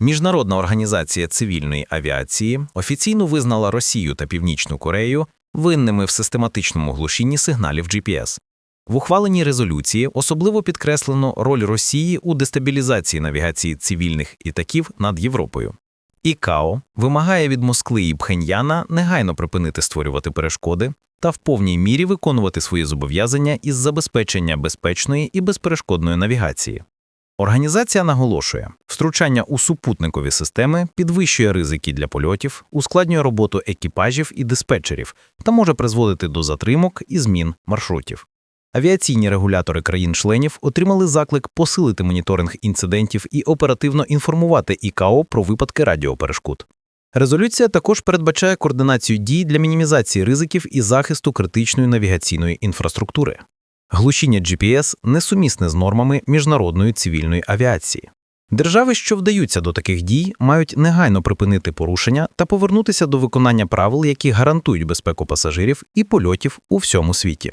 Міжнародна організація цивільної авіації офіційно визнала Росію та Північну Корею винними в систематичному глушінні сигналів GPS. В ухваленій резолюції особливо підкреслено роль Росії у дестабілізації навігації цивільних літаків над Європою. ІКАО вимагає від Москви і Пхеньяна негайно припинити створювати перешкоди та в повній мірі виконувати свої зобов'язання із забезпечення безпечної і безперешкодної навігації. Організація наголошує, втручання у супутникові системи підвищує ризики для польотів, ускладнює роботу екіпажів і диспетчерів та може призводити до затримок і змін маршрутів. Авіаційні регулятори країн-членів отримали заклик посилити моніторинг інцидентів і оперативно інформувати ІКАО про випадки радіоперешкод. Резолюція також передбачає координацію дій для мінімізації ризиків і захисту критичної навігаційної інфраструктури. Глушіння GPS несумісне з нормами міжнародної цивільної авіації. Держави, що вдаються до таких дій, мають негайно припинити порушення та повернутися до виконання правил, які гарантують безпеку пасажирів і польотів у всьому світі.